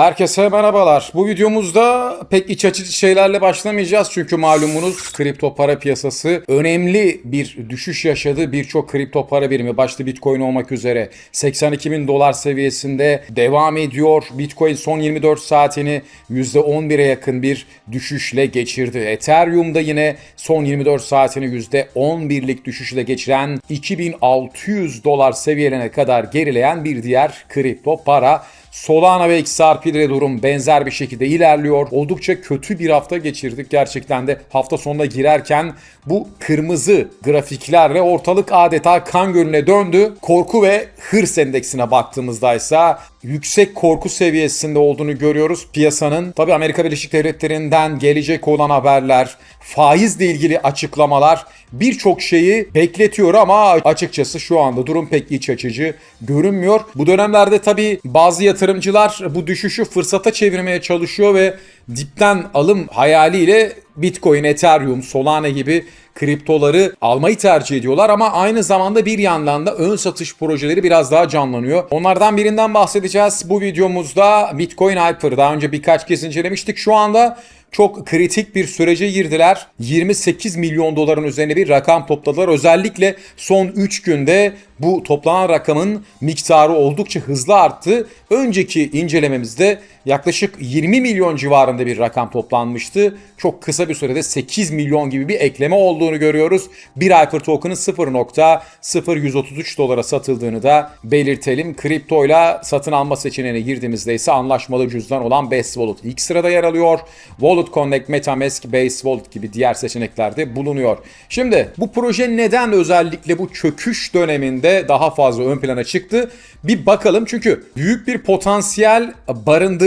Herkese merhabalar. Bu videomuzda pek iç açıcı şeylerle başlamayacağız. Çünkü malumunuz kripto para piyasası önemli bir düşüş yaşadı. Birçok kripto para birimi başta Bitcoin olmak üzere 82 bin dolar seviyesinde devam ediyor. Bitcoin son 24 saatini %11'e yakın bir düşüşle geçirdi. Ethereum da yine son 24 saatini %11'lik düşüşle geçiren 2600 dolar seviyelerine kadar gerileyen bir diğer kripto para. Solana ve XRP'de durum benzer bir şekilde ilerliyor. Oldukça kötü bir hafta geçirdik. Gerçekten de hafta sonuna girerken bu kırmızı grafiklerle ortalık adeta kan gölüne döndü. Korku ve hırs endeksine baktığımızda ise yüksek korku seviyesinde olduğunu görüyoruz piyasanın. Tabii Amerika Birleşik Devletleri'nden gelecek olan haberler, faizle ilgili açıklamalar birçok şeyi bekletiyor ama açıkçası şu anda durum pek iç açıcı görünmüyor. Bu dönemlerde tabii bazı yatırımcılar bu düşüşü fırsata çevirmeye çalışıyor ve dipten alım hayaliyle Bitcoin, Ethereum, Solana gibi kriptoları almayı tercih ediyorlar ama aynı zamanda bir yandan da ön satış projeleri biraz daha canlanıyor. Onlardan birinden bahsedeceğiz bu videomuzda. Bitcoin Hyper daha önce birkaç kez incelemiştik. Şu anda çok kritik bir sürece girdiler. 28 milyon doların üzerine bir rakam topladılar. Özellikle son 3 günde bu toplanan rakamın miktarı oldukça hızlı arttı. Önceki incelememizde yaklaşık 20 milyon civarında bir rakam toplanmıştı. Çok kısa bir sürede 8 milyon gibi bir ekleme olduğunu görüyoruz. Bir Hyper token'ın 0.0133 dolara satıldığını da belirtelim. Kriptoyla satın alma seçeneğine girdiğimizde ise anlaşmalı cüzdan olan Base Wallet ilk sırada yer alıyor. Wallet Connect, Metamask, Base Wallet gibi diğer seçeneklerde bulunuyor. Şimdi bu proje neden özellikle bu çöküş döneminde daha fazla ön plana çıktı? Bir bakalım çünkü büyük bir potansiyel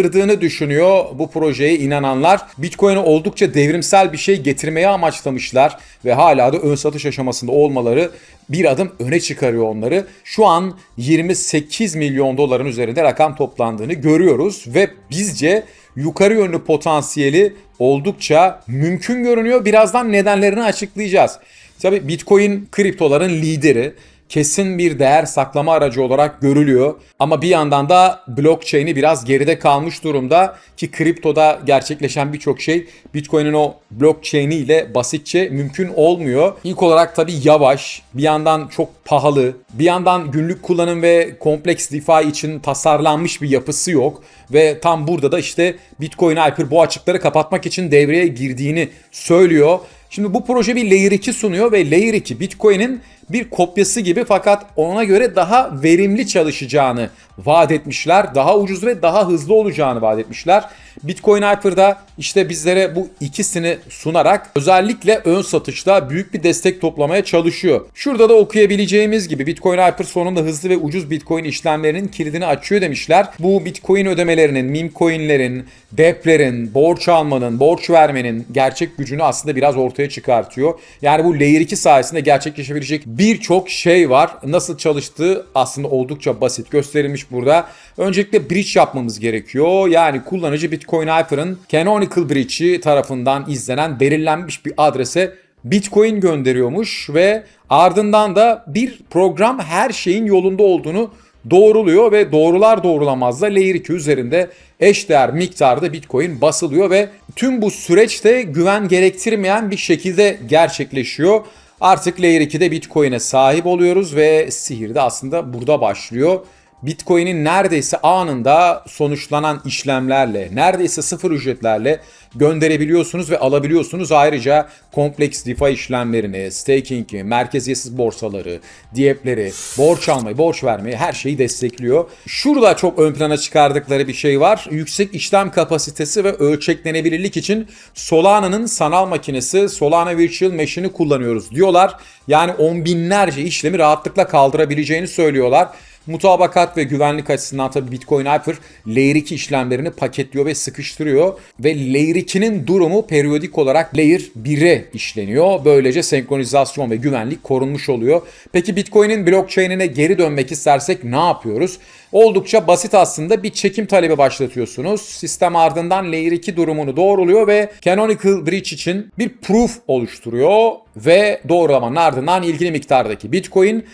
barındırdığını düşünüyor bu projeye inananlar. Bitcoin'e oldukça devrimsel bir şey getirmeye amaçlamışlar ve hala da ön satış aşamasında olmaları bir adım öne çıkarıyor onları. Şu an 28 milyon doların üzerinde rakam toplandığını görüyoruz ve bizce yukarı yönlü potansiyeli oldukça mümkün görünüyor. Birazdan nedenlerini açıklayacağız. Tabi Bitcoin kriptoların lideri kesin bir değer saklama aracı olarak görülüyor. Ama bir yandan da blockchain'i biraz geride kalmış durumda ki kriptoda gerçekleşen birçok şey Bitcoin'in o blockchain'i ile basitçe mümkün olmuyor. İlk olarak tabii yavaş, bir yandan çok pahalı, bir yandan günlük kullanım ve kompleks DeFi için tasarlanmış bir yapısı yok ve tam burada da işte Bitcoin Hyper bu açıkları kapatmak için devreye girdiğini söylüyor. Şimdi bu proje bir Layer 2 sunuyor ve Layer 2 Bitcoin'in bir kopyası gibi fakat ona göre daha verimli çalışacağını vaat etmişler. Daha ucuz ve daha hızlı olacağını vaat etmişler. Bitcoin Hyper'da işte bizlere bu ikisini sunarak özellikle ön satışta büyük bir destek toplamaya çalışıyor. Şurada da okuyabileceğimiz gibi Bitcoin Hyper sonunda hızlı ve ucuz Bitcoin işlemlerinin kilidini açıyor demişler. Bu Bitcoin ödemelerinin, meme coinlerin, deplerin, borç almanın, borç vermenin gerçek gücünü aslında biraz ortaya çıkartıyor. Yani bu Layer 2 sayesinde gerçekleşebilecek birçok şey var. Nasıl çalıştığı aslında oldukça basit gösterilmiş burada. Öncelikle bridge yapmamız gerekiyor. Yani kullanıcı Bitcoin Hyper'ın Canonical Bridge'i tarafından izlenen belirlenmiş bir adrese Bitcoin gönderiyormuş ve ardından da bir program her şeyin yolunda olduğunu doğruluyor ve doğrular doğrulamaz da Layer 2 üzerinde eşdeğer miktarda Bitcoin basılıyor ve tüm bu süreçte güven gerektirmeyen bir şekilde gerçekleşiyor. Artık Layer 2'de Bitcoin'e sahip oluyoruz ve sihir de aslında burada başlıyor. Bitcoin'in neredeyse anında sonuçlanan işlemlerle, neredeyse sıfır ücretlerle gönderebiliyorsunuz ve alabiliyorsunuz. Ayrıca kompleks DeFi işlemlerini, staking'i, merkeziyetsiz borsaları, diyepleri, borç almayı, borç vermeyi her şeyi destekliyor. Şurada çok ön plana çıkardıkları bir şey var. Yüksek işlem kapasitesi ve ölçeklenebilirlik için Solana'nın sanal makinesi Solana Virtual Machine'i kullanıyoruz diyorlar. Yani on binlerce işlemi rahatlıkla kaldırabileceğini söylüyorlar. Mutabakat ve güvenlik açısından tabii Bitcoin Hyper Layer 2 işlemlerini paketliyor ve sıkıştırıyor. Ve Layer 2'nin durumu periyodik olarak Layer 1'e işleniyor. Böylece senkronizasyon ve güvenlik korunmuş oluyor. Peki Bitcoin'in blockchain'ine geri dönmek istersek ne yapıyoruz? Oldukça basit aslında bir çekim talebi başlatıyorsunuz. Sistem ardından Layer 2 durumunu doğruluyor ve Canonical Bridge için bir proof oluşturuyor ve doğrulamanın ardından ilgili miktardaki Bitcoin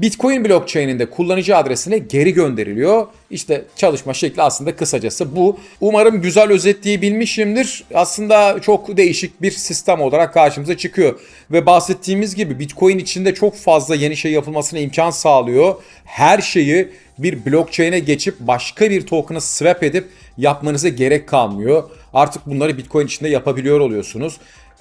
Bitcoin blockchain'inde kullanıcı adresine geri gönderiliyor. İşte çalışma şekli aslında kısacası bu. Umarım güzel özetleyebilmişimdir. Aslında çok değişik bir sistem olarak karşımıza çıkıyor. Ve bahsettiğimiz gibi Bitcoin içinde çok fazla yeni şey yapılmasına imkan sağlıyor. Her şeyi bir blockchain'e geçip başka bir token'a swap edip yapmanıza gerek kalmıyor. Artık bunları Bitcoin içinde yapabiliyor oluyorsunuz.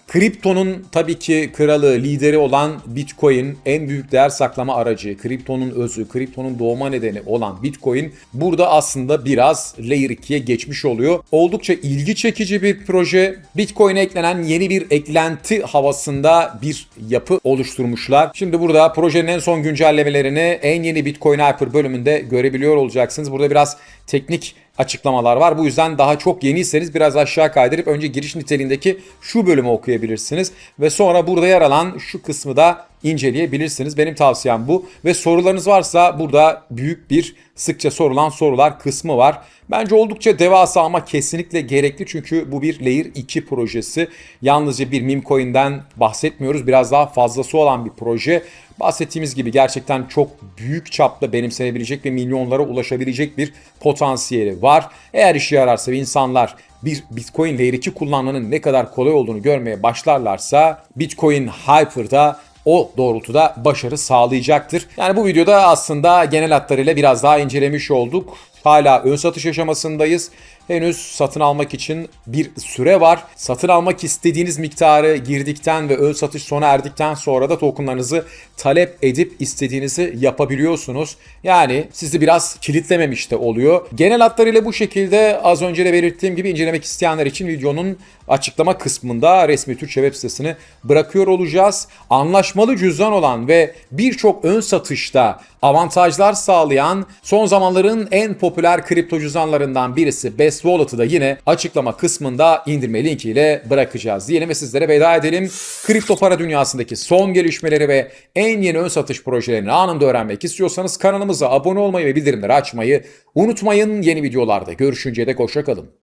Kriptonun tabii ki kralı, lideri olan Bitcoin, en büyük değer saklama aracı, kriptonun özü, kriptonun doğma nedeni olan Bitcoin burada aslında biraz Layer 2'ye geçmiş oluyor. Oldukça ilgi çekici bir proje. Bitcoin'e eklenen yeni bir eklenti havasında bir yapı oluşturmuşlar. Şimdi burada projenin en son güncellemelerini en yeni Bitcoin Hyper bölümünde görebiliyor olacaksınız. Burada biraz teknik açıklamalar var. Bu yüzden daha çok yeniyseniz biraz aşağı kaydırıp önce giriş niteliğindeki şu bölümü okuyabilirsiniz. Ve sonra burada yer alan şu kısmı da inceleyebilirsiniz. Benim tavsiyem bu. Ve sorularınız varsa burada büyük bir sıkça sorulan sorular kısmı var. Bence oldukça devasa ama kesinlikle gerekli çünkü bu bir Layer 2 projesi. Yalnızca bir meme coin'den bahsetmiyoruz. Biraz daha fazlası olan bir proje. Bahsettiğimiz gibi gerçekten çok büyük çapta benimsenebilecek ve milyonlara ulaşabilecek bir potansiyeli var. Eğer işe yararsa ve insanlar bir Bitcoin Layer 2 kullanmanın ne kadar kolay olduğunu görmeye başlarlarsa Bitcoin Hyper'da o doğrultuda başarı sağlayacaktır. Yani bu videoda aslında genel hatlarıyla biraz daha incelemiş olduk. Hala ön satış aşamasındayız. Henüz satın almak için bir süre var. Satın almak istediğiniz miktarı girdikten ve ön satış sona erdikten sonra da tokenlarınızı talep edip istediğinizi yapabiliyorsunuz. Yani sizi biraz kilitlememiş de oluyor. Genel hatlarıyla bu şekilde az önce de belirttiğim gibi incelemek isteyenler için videonun açıklama kısmında resmi Türkçe web sitesini bırakıyor olacağız. Anlaşmalı cüzdan olan ve birçok ön satışta avantajlar sağlayan son zamanların en popüler kripto cüzdanlarından birisi Best Wallet'ı da yine açıklama kısmında indirme linkiyle bırakacağız diyelim ve sizlere veda edelim. Kripto para dünyasındaki son gelişmeleri ve en yeni ön satış projelerini anında öğrenmek istiyorsanız kanalımıza abone olmayı ve bildirimleri açmayı unutmayın. Yeni videolarda görüşünceye dek hoşça kalın.